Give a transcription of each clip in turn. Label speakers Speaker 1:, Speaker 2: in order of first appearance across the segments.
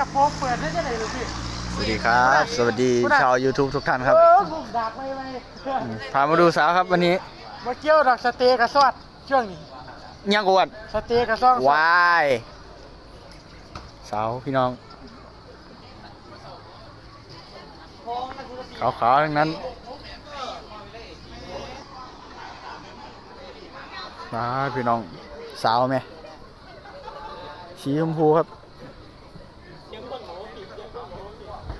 Speaker 1: กับโปรงเปิดได้จะไหนหรือพี่
Speaker 2: สวัสดีครับ สวัสดีชาว YouTube ทุกท่านครับ
Speaker 1: เออผมดักไว้ไว้
Speaker 2: พามาดูสาวครับวันนี้
Speaker 1: มาเกี่ยวดอกสเตย์กับซอดช่วงนี้
Speaker 2: ยังกวน
Speaker 1: สเตย์กับซอง
Speaker 2: วายสาวพี่น้องขาวๆทั้งนั้นมาพี่น้องสาวไหมสีชมพูครับ
Speaker 1: ยิงก็ไฟนะมันได้กระดาษ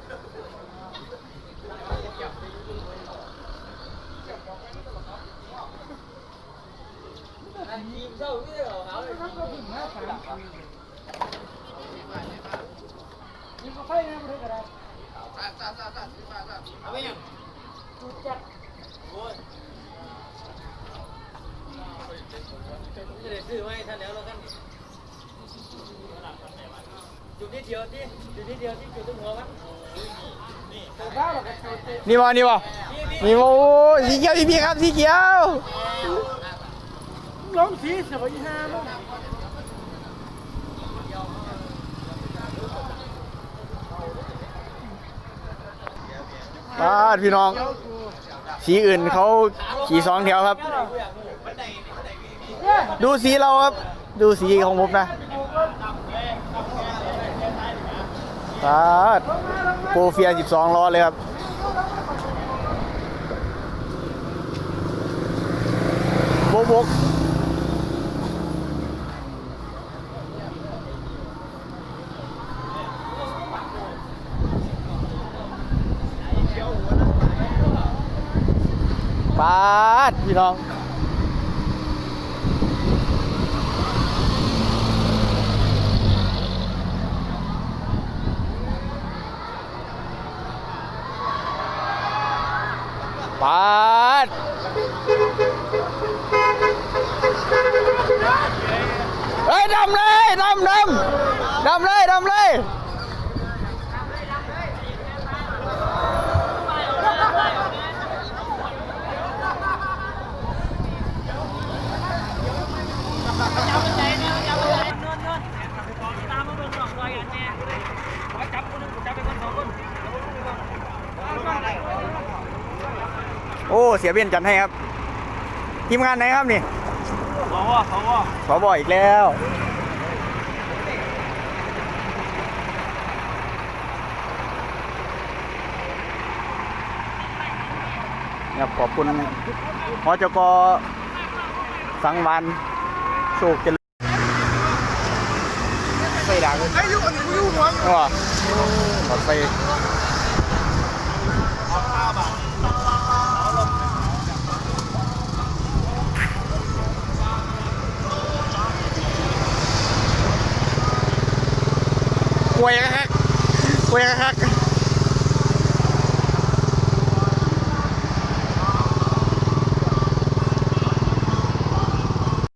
Speaker 3: จะได้ซื้อไว้ท่านแล้วแล้วกันจุดนิดเดียวที่จุดนิดเดียวที่จุดตรงหัวมัน
Speaker 1: แต่บ้าหรอกกับสเตย์
Speaker 2: นี่วะนี่วะนี่วะโอ้สีเขียวพี่พี่ครับสีเขียว
Speaker 1: ลงสีสวยห้าลูก
Speaker 2: บ้านพี่น้อง สีอื่นเขาขี่สองแถวครับ ดูสีเราครับ ดูสีของผมนะปาดโปรเฟีย 12 ล้อเลยครับ โบกบก ปาดพี่น้องปาดเฮ้ยดำเลยดำดำดำเลยดำเลย
Speaker 3: ตามมาเบิ่งสองรอยกันแน่ไว้จับคนนึงจับไปคนสองคน
Speaker 2: โอ้เสียเบียนจัดให้ครับ ทีมงานไหนครับนี่
Speaker 3: สองว่าสองว่า
Speaker 2: ขอบอกอีกแล้วครับขอบคุณหอจกสังวันโชคเจริญไฟดังไอ้ยูอันนี้ยูหัวอ๋อหลอดไฟ วยครับป่วยครับ